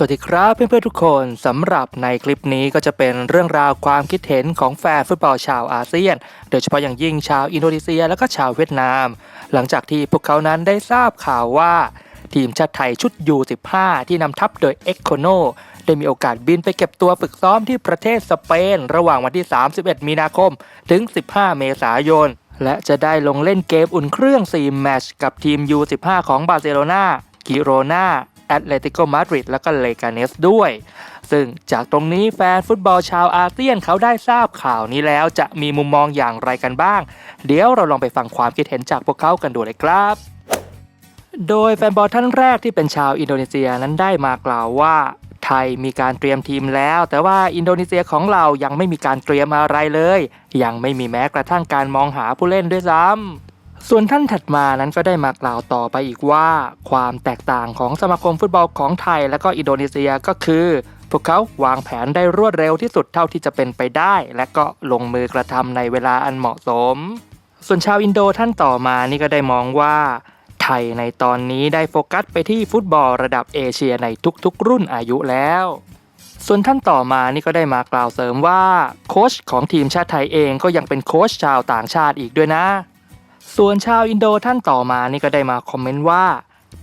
สวัสดีครับเพื่อนๆทุกคนสำหรับในคลิปนี้ก็จะเป็นเรื่องราวความคิดเห็นของแฟนฟุตบอลชาวอาเซียน โดยเฉพาะอย่างยิ่งชาวอินโดนีเซียและก็ชาวเวียดนาม หลังจากที่พวกเขานั้นได้ทราบข่าวว่า ทีมชาติไทยชุด U15 ที่นำทัพโดยเอ็กโคโนได้มีโอกาสบินไปเก็บตัวฝึกซ้อมที่ประเทศสเปน ระหว่างวันที่ 31 มีนาคม ถึง 15 เมษายนและจะได้ลงเล่นเกมอุ่นเครื่อง 4 แมตช์กับทีม U15 ของบาร์เซโลนากิโรนา แอตเลติโกมาดริดและก็เลกาเนสด้วย ซึ่งจากตรงนี้แฟนฟุตบอลชาวอาเซียนเขาได้ทราบข่าวนี้แล้วจะมีมุมมองอย่างไรกันบ้าง เดี๋ยวเราลองไปฟังความคิดเห็นจากพวกเขากันดูเลยครับ โดยแฟนบอลท่านแรกที่เป็นชาวอินโดนีเซียนั้นได้มากล่าวว่าไทยมีการเตรียมทีมแล้ว แต่ว่าอินโดนีเซียของเรายังไม่มีการเตรียมอะไรเลย ยังไม่มีแม้กระทั่งการมองหาผู้เล่นด้วยซ้ำ ส่วนท่านถัดมานั้นก็ได้มากล่าวต่อไปอีกว่า ความแตกต่างของสมาคมฟุตบอลของไทย และก็อินโดนีเซียก็คือ พวกเขาวางแผนได้รวดเร็วที่สุดเท่าที่จะเป็นไปได้ และก็ลงมือกระทำในเวลาอันเหมาะสม ส่วนชาวอินโดท่านต่อมานี่ก็ได้มองว่า ไทยในตอนนี้ได้โฟกัสไปที่ฟุตบอลระดับเอเชียในทุกๆ รุ่นอายุแล้ว ส่วนท่านต่อมานี่ก็ได้มากล่าวเสริมว่าโค้ชของทีมชาติไทยเองก็ยังเป็นโค้ชชาวต่างชาติอีกด้วยนะ ส่วนชาวอินโดท่านต่อมานี่ก็ได้มาคอมเมนต์ว่า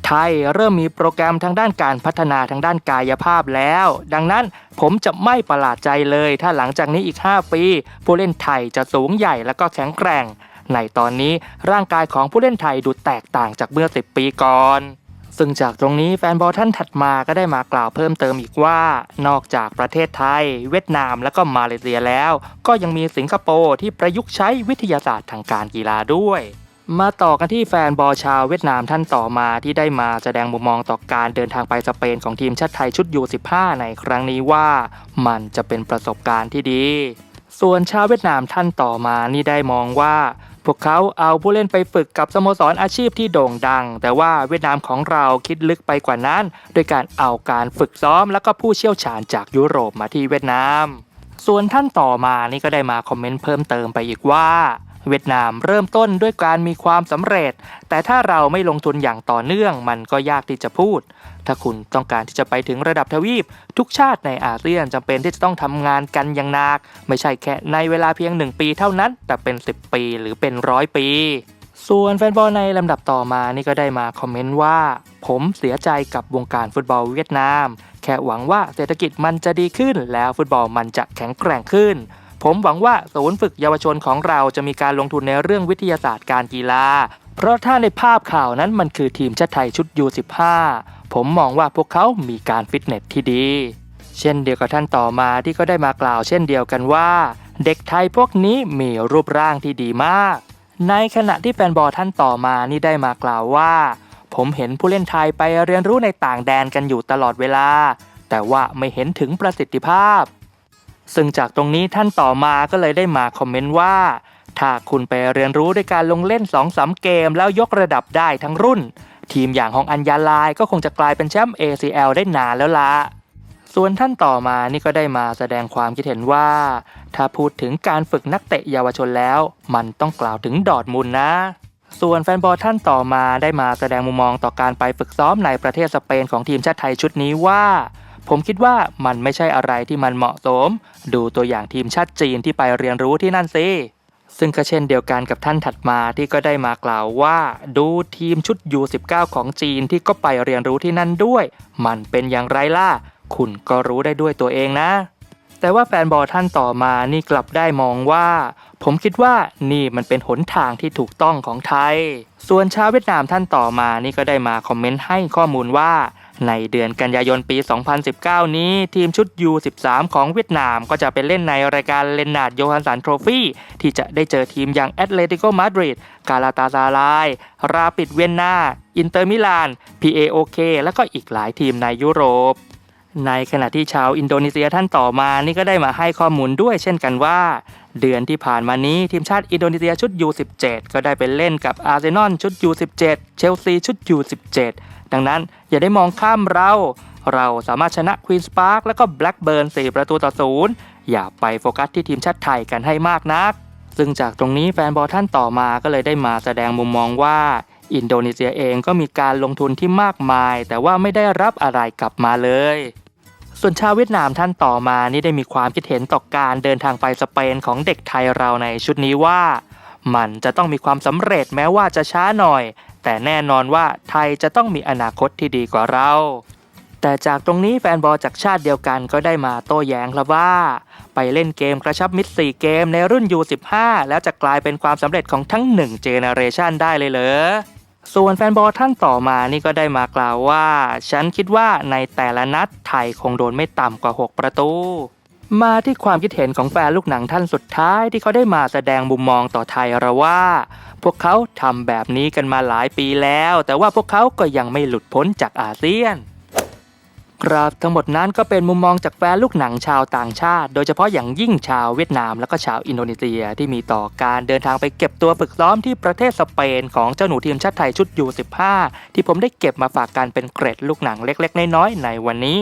ไทยเริ่มมีโปรแกรมทางด้านการพัฒนาทางด้านกายภาพแล้ว ดังนั้นผมจะไม่ประหลาดใจเลย ถ้าหลังจากนี้อีก 5 ปี ผู้เล่นไทยจะสูงใหญ่และก็แข็งแกร่ง ในตอนนี้ร่างกายของผู้เล่นไทยดูแตกต่างจากเมื่อ 10 ปีก่อน ซึ่งจากตรงนี้แฟนบอลท่านถัดมาก็ได้มากล่าวเพิ่มเติมอีกว่า นอกจากประเทศไทย เวียดนามและก็มาเลเซียแล้ว ก็ยังมีสิงคโปร์ที่ประยุกต์ใช้วิทยาศาสตร์ทางการกีฬาด้วยมาต่อกันที่แฟนบอลชาวเวียดนามท่านต่อมาที่ได้มาแสดงมุมมองต่อการเดินทางไปสเปนของทีมชาติไทยชุดยู15ในครั้งนี้ว่ามันจะเป็นประสบการณ์ที่ดี ส่วนชาวเวียดนามท่านต่อมานี่ได้มองว่า พวกเขาเอาผู้เล่นไปฝึกกับสโมสรอาชีพที่โด่งดัง แต่ว่าเวียดนามของเราคิดลึกไปกว่านั้น โดยการเอาการฝึกซ้อม แล้วก็ผู้เชี่ยวชาญจากยุโรปมาที่เวียดนาม ส่วนท่านต่อมานี่ก็ได้มาคอมเมนต์เพิ่มเติมไปอีกว่า เวียดนามเริ่มต้นด้วยการมีความสำเร็จ แต่ถ้าเราไม่ลงทุนอย่างต่อเนื่อง มันก็ยากที่จะพูด ถ้าคุณต้องการที่จะไปถึงระดับทวีป ทุกชาติในอาเซียนจำเป็นที่จะต้องทำงานกันอย่างหนัก ไม่ใช่แค่ในเวลาเพียง 1 ปีเท่านั้น แต่เป็น 10 ปีหรือเป็นร้อยปี ส่วนแฟนบอลในลำดับต่อมานี่ก็ได้มาคอมเมนต์ว่า ผมเสียใจกับวงการฟุตบอลเวียดนาม แค่หวังว่าเศรษฐกิจมันจะดีขึ้น แล้วฟุตบอลมันจะแข็งแกร่งขึ้น ผมหวังว่าศูนย์ฝึกเยาวชนของเราจะมีการลงทุนในเรื่องวิทยาศาสตร์การกีฬา เพราะถ้าในภาพข่าวนั้นมันคือทีมชาติไทยชุด U15 ผมมองว่าพวกเขามีการฟิตเนสที่ดี เช่นเดียวกับท่านต่อมาที่ก็ได้มากล่าวเช่นเดียวกันว่า เด็กไทยพวกนี้มีรูปร่างที่ดีมาก ในขณะที่แฟนบอลท่านต่อมานี่ได้มากล่าวว่า ผมเห็นผู้เล่นไทยไปเรียนรู้ในต่างแดนกันอยู่ตลอดเวลา แต่ว่าไม่เห็นถึงประสิทธิภาพ ซึ่งจากตรงนี้ท่านต่อมาก็เลยได้มาคอมเมนต์ว่า ถ้าคุณไปเรียนรู้ด้วยการลงเล่น2อสเกม แล้วยกระดับได้ทั้งรุ่น ทีมอย่างของอัญญาลายก็คงจะกลายเป็นแชมป์ ACL ได้นานแล้วละส่วนท่านต่อมานี่ก็ได้มาแสดงความคิดเห็นว่า ถ้าพูดถึงการฝึกนักเตะเยาวชนแล้ว มันต้องกล่าวถึงดอร์ทมุนนะ ส่วนแฟนบอลท่านต่อมาได้มาแสดงมุมมองต่อการไปฝึกซ้อมในประเทศสเปนของทีมชาติไทยชุดนี้ว่า ผมคิดว่ามันไม่ใช่อะไรที่มันเหมาะสม ดูตัวอย่างทีมชาติจีนที่ไปเรียนรู้ที่นั่นสิซึ่งก็เช่นเดียวกันกับท่านถัดมาที่ก็ได้มากล่าวว่า ดูทีมชุด U19 ของจีนที่ก็ไปเรียนรู้ที่นั่นด้วย มันเป็นอย่างไรล่ะ คุณก็รู้ได้ด้วยตัวเองนะ แต่ว่าแฟนบอลท่านต่อมานี่กลับได้มองว่า ผมคิดว่านี่มันเป็นหนทางที่ถูกต้องของไทย ส่วนชาวเวียดนามท่านต่อมานี่ก็ได้มาคอมเมนต์ให้ข้อมูลว่า ในเดือนกันยายนปี 2019 นี้ทีมชุด U13 ของเวียดนามก็จะไปเล่นในรายการเลนนาร์ดโยฮันสันโทรฟี่ที่จะได้เจอทีมอย่างแอตเลติโกมาดริดกาลาตาซาราย ราปิดเวียนนาอินเตอร์มิลาน PAOK และก็อีกหลายทีมในยุโรป ในขณะที่ชาวอินโดนีเซียท่านต่อมานี่ก็ได้มาให้ข้อมูลด้วยเช่นกันว่า เดือนที่ผ่านมานี้ทีมชาติอินโดนีเซียชุด U17 ก็ได้ไปเล่นกับอาร์เซนอลชุด U17 เชลซีชุด U17 ดังนั้นอย่าได้มองข้ามเรา เราสามารถชนะควีนสปาร์กและก็แบล็กเบิร์น4ประตูต่อศูนย์อย่าไปโฟกัสที่ทีมชาติไทยกันให้มากนัก ซึ่งจากตรงนี้แฟนบอลท่านต่อมาก็เลยได้มาแสดงมุมมองว่าอินโดนีเซียเองก็มีการลงทุนที่มากมาย แต่ว่าไม่ได้รับอะไรกลับมาเลย ส่วนชาวเวียดนามท่านต่อมานี่ได้มีความคิดเห็นต่อการเดินทางไปสเปนของเด็กไทยเราในชุดนี้ว่า มันจะต้องมีความสำเร็จแม้ว่าจะช้าหน่อย แต่แน่นอนว่าไทยจะต้องมีอนาคตที่ดีกว่าเรา แต่จากตรงนี้แฟนบอลจากชาติเดียวกันก็ได้มาโต้แย้งครับว่า ไปเล่นเกมกระชับมิตร 4 เกมในรุ่น U15 แล้วจะกลายเป็นความสำเร็จของทั้ง1เจเนเรชันได้เลยเหรอส่วนแฟนบอลท่านต่อมานี่ก็ได้มากล่าวว่า ฉันคิดว่าในแต่ละนัดไทยคงโดนไม่ต่ำกว่า 6 ประตู มาที่ความคิดเห็นของแฟนลูกหนังท่านสุดท้ายที่เขาได้มาแสดงมุมมองต่อไทยเราว่า พวกเขาทำแบบนี้กันมาหลายปีแล้ว แต่ว่าพวกเขาก็ยังไม่หลุดพ้นจากอาเซียน ครับทั้งหมดนั้นก็เป็นมุมมองจากแฟนลูกหนังชาวต่างชาติ โดยเฉพาะอย่างยิ่งชาวเวียดนามและก็ชาวอินโดนีเซียที่มีต่อการเดินทางไปเก็บตัวฝึกซ้อมที่ประเทศสเปนของเจ้าหนูทีมชาติไทยชุดยู15ที่ผมได้เก็บมาฝากกันเป็นเกร็ดลูกหนังเล็ก ๆ น้อยๆในวันนี้